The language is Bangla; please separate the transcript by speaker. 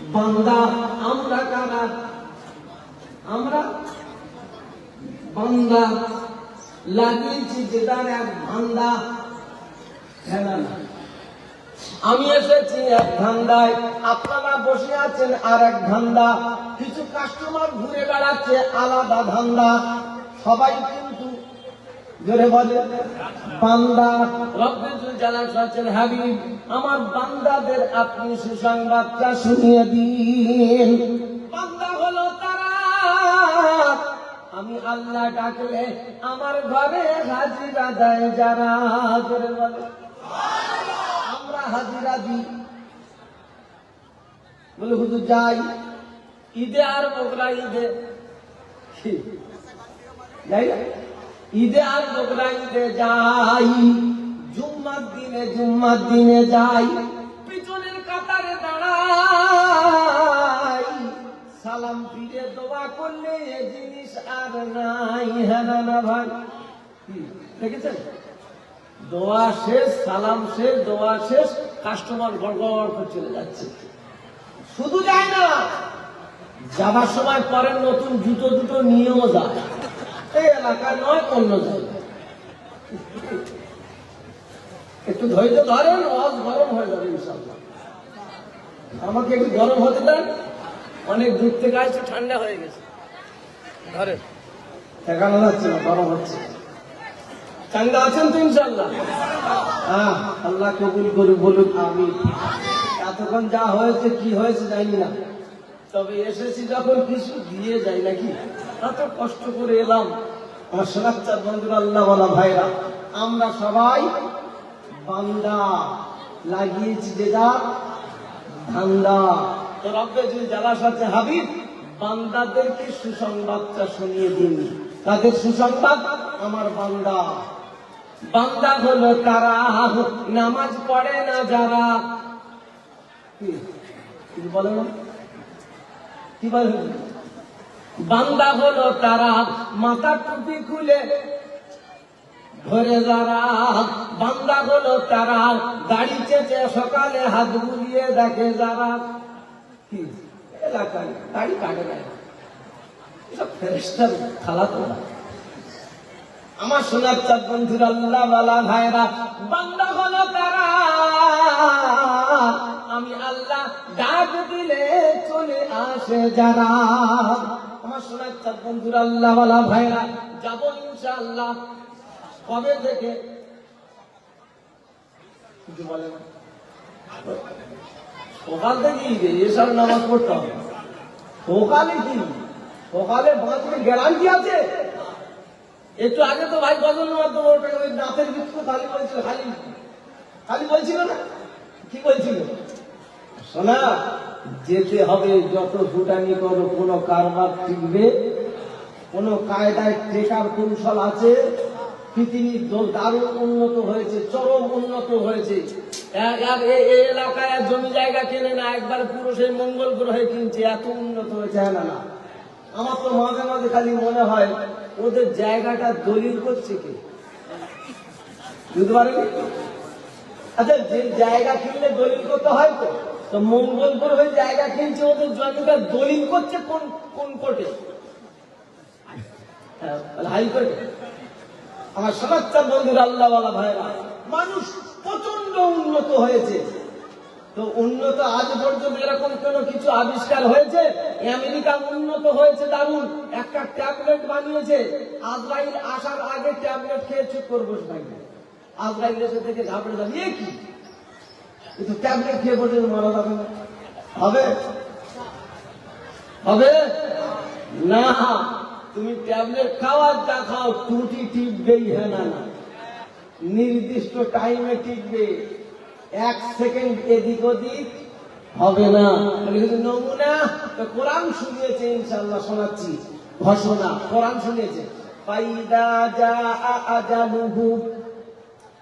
Speaker 1: বান্দা, আমরা কারা? আমরা? বান্দা। লাগিয়েছি যেটার এক হ্যাঁ না? আমি এসেছি এক ধান্দায়। আপনারা বসে আছেন আর এক ধান্দা। কিছু কাস্টমার ঘুরে বেড়াচ্ছে, আলাদা ধান্দা। সবাই জোরে বলে। বান্দা। রব্বিজুল জালাল আছেন হাবিব, আমার বান্দাদের আপনি সুসংবাদটা শুনিয়ে দিন। বান্দা হলো আমি আল্লাহ ডাকলে আমার ঘরে হাজিরা দেয় যারা। জোরে বলে। আমরা হাজিরা দিই। বলে, হুজুর, যাই। ঈদে আর বকরা ঈদে? যাই? ঈদে আর বকরা ঈদে যাই, জুম্মার দিনে জুম্মার দিনে যাই, পিছনের কাতারে দাঁড়াই। সালাম ফিরে দোয়া করলে এ জিনিস আর নাই হ্যাঁ না ভাই? দেখেছেন? দোয়া শেষ, সালাম শেষ, দোয়া শেষ, কাস্টমার গড়গড় করে চলে যাচ্ছে। শুধু যায় না, যাবার সময় পরে নতুন জুতো দুটো নিয়েও যায়। এই এলাকায় নয়, অন্য একটু ধৈর্য ধরেন আজ গরম হয়ে যাবে ইনশাল্লাহ আমাকে একটু গরম হতে দেন। অনেক দূর থেকে আসছে, ঠান্ডা হয়ে গেছে। ঠেকানো যাচ্ছে না, গরম হচ্ছে। চাঙ্গা আছেন তো ইনশাল্লাহ হ্যাঁ আল্লাহ কবুল বলুক আমি এতক্ষণ যা হয়েছে, কি হয়েছে, জানি না। তবে এসেছি যখন, কিছু দিয়ে যাই নাকি? এত কষ্ট করে এলাম। আমার সোনাচ্চার বন্ধুরা, আল্লাহ বলা ভাইরা, আমরা সবাই বান্দা লাগিয়েছি যে যা, ধান্দা। তো রব্বে যদি জ্বালাস আছে হাবিব, বান্দাদেরকে সুসংবাদটা শুনিয়ে দিন। তাদের সুসংবাদ, আমার বান্দা। বান্দা হলো তারা নামাজ পড়ে না যারা? কি বলে না? কি বলে? বান্দা হলো তারা, মাথা টুপি খুলে ধরে যারা। বান্দা হলো তারা, দাড়ি চেঁচে সকালে হাত বুলিয়ে দেখে যারা। এলাকায় দাড়ি কাটে না। আমার সোনার চাঁদ বন্ধুর আল্লাহ বালা ভাইরা, বান্দা হলো তারা। আমি আল্লাহ ডাক দিলে চলে আসে যারা। আমার সোনার চাঁদ বন্ধুর, আল্লাহ বালা ভাইরা যাব কবে থেকে? কিছু বলে সকাল এসব নামাজ পড়তে হবে। সকালে কি? সকালে বাঁচলে গ্যারান্টি আছে? একটু আগে তো ভাই গজল মাধ্যমে ওটা ওই ভিত্তি খালি বলছিল, খালি খালি বলছিল না? কি বলছিল? শোনা। যেতে হবে, যত ফুটানি করো, কোনো কারবার টিকবে। কোনো কায়দায় টেকার কৌশল আছে? পৃথিবী দারুণ উন্নত হয়েছে, চরম উন্নত হয়েছে। হ্যাঁ আমার তো মাঝে মাঝে খালি মনে হয়, ওদের জায়গাটা দলিল করছে আচ্ছা যে জায়গা কিনলে দলিল করতে হয় তো? তো মঙ্গল গ্রহে জায়গা কিনছে ওদের জমিটা দলিল করছে কোন কোন কোর্টে? হ্যাঁ, হাইকোর্টে আমার সমাজটা বন্ধুরা আল্লাহওয়ালা ভাইরা মানুষ প্রচণ্ড উন্নত হয়েছে। তো উন্নত আজ পর্যন্ত এরকম কোনো কিছু আবিষ্কার হয়েছে? আমেরিকা উন্নত হয়েছে দারুণ। একটা ট্যাবলেট বানিয়েছে। আজরাইল আসার আগে ট্যাবলেট খেয়ে চুপ করব থাকবে আজরাইল এসে থেকে ঘাবড়ে যাবে কি? কিন্তু ট্যাবলেট খেয়ে বসে মারা যাবে না। হবে? হবে? না, তুমি ট্যাবলেট খাওয়ার যা খাও টুটি টিপবেই হ্যাঁ না নির্দিষ্ট টাইমে টিকবে। এক সেকেন্ড এদিক ওদিক হবে না। নমুনা, তো কোরআন শুনিয়েছে ইনশাল্লাহ শোনাচ্ছি। ঘোষণা, কোরআন শুনিয়েছে। ফাইদা জা আজালুহু